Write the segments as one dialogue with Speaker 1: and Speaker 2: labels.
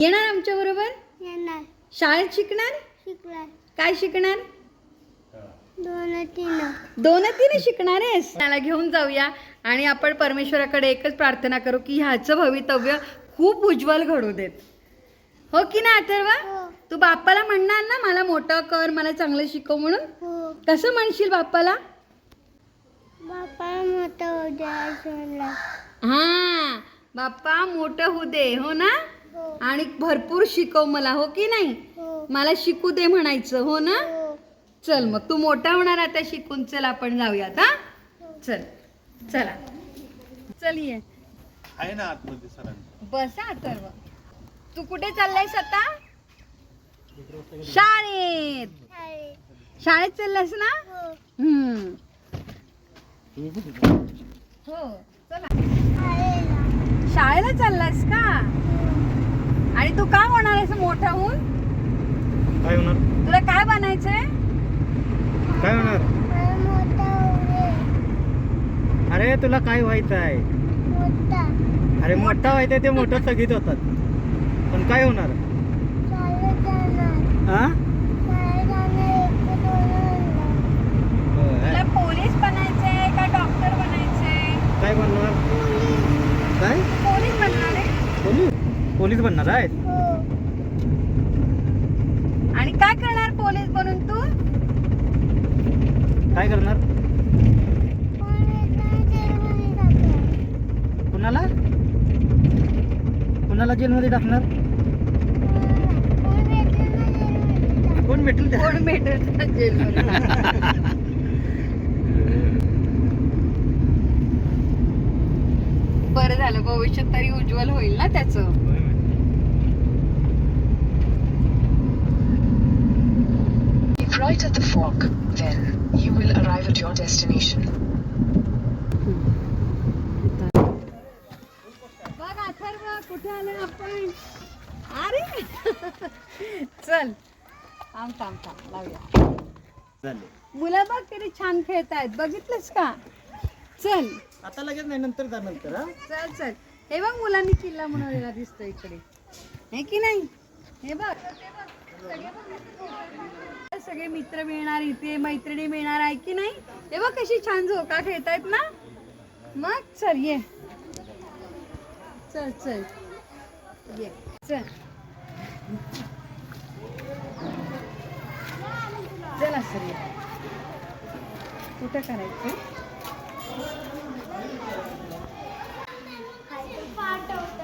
Speaker 1: येणार आमच्या बरोबर?
Speaker 2: येणार.
Speaker 1: शाळेत शिकणार?
Speaker 2: शिकणार.
Speaker 1: काय शिकणार?
Speaker 2: दोन तीन.
Speaker 1: दोन तीन शिकणार आहेस त्याला घेऊन जाऊया आणि आपण परमेश्वराकडे एकच प्रार्थना करू की ह्याचं भवितव्य खूप उज्ज्वल घडू देत. हो की ना अथर्वा?
Speaker 2: हो.
Speaker 1: तू बाप्पाला म्हणणार ना मला मोठं कर मला चांगलं शिकव म्हणून?
Speaker 2: हो.
Speaker 1: कसं म्हणशील बाप्पाला?
Speaker 2: बापा मोठा उद्या सोडला
Speaker 1: हा बाप्पा मोठं होऊ दे हो ना? आणि भरपूर शिकव मला हो की नाही?
Speaker 2: हो.
Speaker 1: मला शिकू दे म्हणायचं हो ना?
Speaker 2: हो.
Speaker 1: चल मग तू मोठा होणार आता शिकून चल आपण जाऊयात हा? चल चला. चल ये.
Speaker 3: आहे ना आतमध्ये सरांनी
Speaker 1: बसा अथर्व तू कुठे चाललायस आता? शाळेत.
Speaker 2: शाळेत.
Speaker 1: चाललास ना?
Speaker 2: हो.
Speaker 1: हम्म. हो चला.
Speaker 2: शाळेला.
Speaker 1: शाळेला चाललास का?
Speaker 2: हो.
Speaker 1: आणि तू काय होणार आहेस मोठा होऊन?
Speaker 4: काय होणार?
Speaker 1: तुला काय बनायचंय?
Speaker 4: काय होणार? अरे तुला काय व्हायचं आहे
Speaker 2: मोठा
Speaker 4: अरे मोठा व्हायचं ते मोठं सगळीच होतात. पण काय होणार? हा
Speaker 2: शाळेत जाणार एक दोन आणणार.
Speaker 1: तुला पोलीस बनायचंय का डॉक्टर बनायचंय
Speaker 4: काय बनणार काय
Speaker 1: पोलीस बनणार आहे
Speaker 4: पोलीस बनणार आहेत
Speaker 2: हो
Speaker 1: आणि काय करणार पोलीस बनून तू?
Speaker 4: काय करणार. कुणाला? कुणाला जेलमध्ये टाकणार?
Speaker 2: कोण भेटेल ना जेलमध्ये टाकणार.
Speaker 4: कोण भेटेल
Speaker 1: कोण भेटेल जेलमध्ये? बरं झालं भविष्यात तरी उज्ज्वल होईल ना त्याचं.
Speaker 5: Right at the fork, then you will arrive at your destination.
Speaker 1: बघ अथर्व कुठे आलो आपण? अरे! चल. थांब थांब थांब. लावूया. मुलं बघ किती छान खेळतायत बघितलंस का? चल.
Speaker 4: आता लगेच नाही नंतर जा नंतर हा?
Speaker 1: चल चल. हे बघ मुलांनी किल्ला बनवलेला दिसतो इकडे. हे की नाही? हे बघ. सगळे मित्र मिळणार इथे मैत्रिणी मिळणार आहे की नाही? हे बघ कशी छान झोका खेळतायत ना? मग चल ये. चल चल. ये. चल. चला सर ये. कुठं करायचं?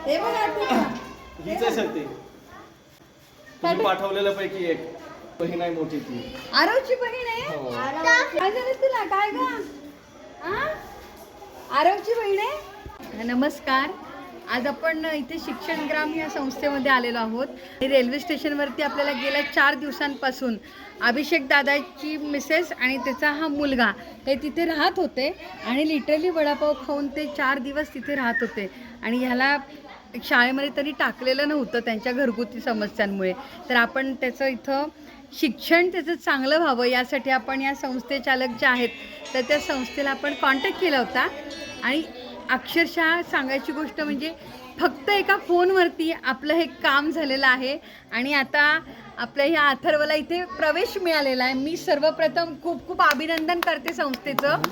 Speaker 1: हे बघ आता.
Speaker 3: हीच आहे सर ते. तुम्ही पाठवलेल्या पैकी एक. बहीण आहे मोठी ती.
Speaker 1: आरवची बहीण आहे?
Speaker 3: हो.
Speaker 1: काय झालं तुला? काय ग? आ? आरवची बहीण आहे? नमस्कार. आज आपण इथे शिक्षण ग्राम या संस्थेमध्ये आलेलो आहोत. आणि रेल्वे स्टेशनवरती आपल्याला गेल्या चार दिवसांपासून अभिषेक दादाची मिसेस आणि त्याचा हा मुलगा हे तिथे राहत होते. आणि लिटरली वडापाव खाऊन ते चार दिवस तिथे राहत होते. आणि ह्याला शाळेमध्ये तरी टाकलेलं नव्हतं त्यांच्या घरगुती समस्यांमुळे. तर आपण त्याचं इथं शिक्षण त्याचं चांगलं व्हावं यासाठी आपण या संस्थेचालक ज्या जे आहेत तर त्या संस्थेला आपण कॉन्टॅक्ट केला होता. आणि अक्षरशः सांगायची गोष्ट म्हणजे फक्त एका फोनवरती आपलं हे काम झालेलं आहे. आणि आता आपल्या ह्या अथर्वला इथे प्रवेश मिळालेला आहे. मी सर्वप्रथम खूप खूप अभिनंदन करते संस्थेचं.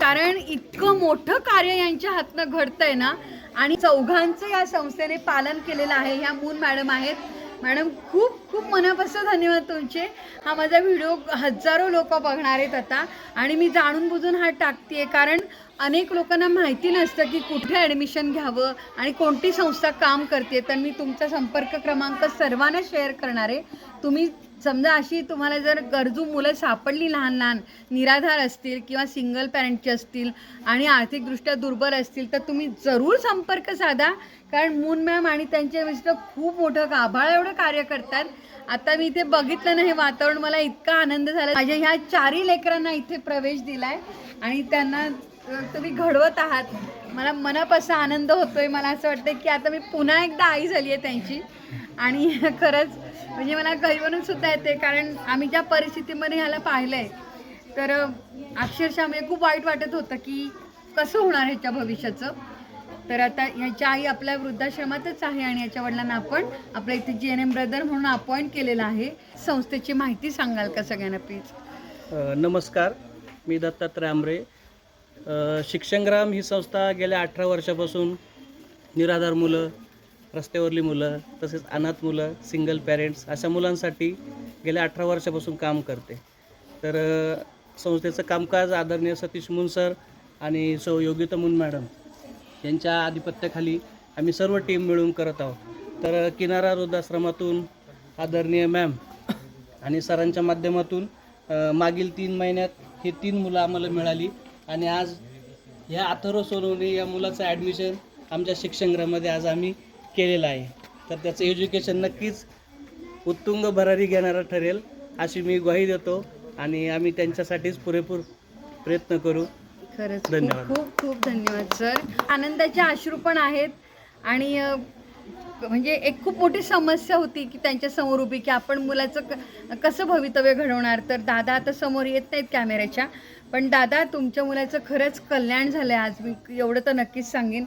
Speaker 1: कारण इतकं मोठं कार्य यांच्या हातनं घडतंय ना. आणि चौघांचं या संस्थेने पालन केलेलं आहे. ह्या मून मॅडम आहेत. मॅडम खूप खूप मनापासून धन्यवाद तुमचे. हा माझा व्हिडिओ हजारो लोक बघणार आहेत आता. आणि मी जाणून बुजून हा टाकते कारण अनेक लोकांना माहिती नसतं की कुठे ॲडमिशन घ्यावं आणि कोणती संस्था काम करते. तर मी तुमचा संपर्क क्रमांक सर्वांना शेअर करणार आहे. तुम्ही समजा अशी तुम्हाला जर गरजू मुलं सापडली लहान लहान निराधार असतील किंवा सिंगल पॅरेंटची असतील आणि आर्थिकदृष्ट्या दुर्बल असतील तर तुम्ही जरूर संपर्क साधा. कारण मून मॅम आणि त्यांचे मिस्टर खूप मोठं गाभाळ एवढं कार्य करतात. आता मी इथे बघितलं ना हे वातावरण मला इतका आनंद झाला. माझ्या ह्या चारही लेकरांना इथे प्रवेश दिलाय आणि त्यांना तुम्ही घडवत आहात. मला मनापासून आनंद होतोय. मला असं वाटतं की आता मी पुन्हा एकदा आई झाली आहे त्यांची. आणि खरंच म्हणजे मला घरी सुद्धा येते कारण आम्ही ज्या परिस्थितीमध्ये ह्याला पाहिलं आहे तर अक्षरशः म्हणजे खूप वाईट वाटत होतं की कसं होणार ह्याच्या भविष्याचं. तर आता ह्याच्या आई आपल्या वृद्धाश्रमातच आहे आणि याच्या वडिलांना आपण आपल्या इथे जी एन एम ब्रदर म्हणून अपॉइंट केलेलं आहे. संस्थेची माहिती सांगाल का सगळ्यांना प्लीज
Speaker 4: नमस्कार. मी दत्तात्रय आंबरे शिक्षणग्राम ही संस्था गेल्या अठरा वर्षापासून निराधार मुलं रस्त्यावरली मुलं तसेच अनाथ मुलं सिंगल पॅरेंट्स अशा मुलांसाठी गेल्या अठरा वर्षापासून काम करते. तर संस्थेचं कामकाज आदरणीय सतीश मुन सर आणि सौ योगिता मुन मॅडम यांच्या आधिपत्याखाली आम्ही सर्व टीम मिळून करत आहोत. तर किनारा वृद्धाश्रमातून आदरणीय मॅम आणि सरांच्या माध्यमातून मागील तीन महिन्यात हे तीन मुलं आम्हाला मिळाली आणि आज ह्या अथर्व सोनवणे या मुलाचं ॲडमिशन आमच्या शिक्षणगृहामध्ये आज आम्ही केलेलं आहे. तर त्याचं एज्युकेशन नक्कीच उत्तुंग भरारी घेणारं ठरेल अशी मी ग्वाही देतो आणि आम्ही त्यांच्यासाठीच पुरेपूर प्रयत्न करू.
Speaker 1: खरंच
Speaker 4: धन्यवाद.
Speaker 1: खूप खूप धन्यवाद सर. आनंदाचे अश्रू पण आहेत आणि म्हणजे एक खूप मोठी समस्या होती की त्यांच्यासमोर उभी की आपण मुलाचं कसं भवितव्य घडवणार? तर दादा आता समोर येत नाहीत कॅमेऱ्याच्या पण दादा तुमच्या मुलाचं खरंच कल्याण झालं आहे आज. मी एवढं तर नक्कीच सांगेन.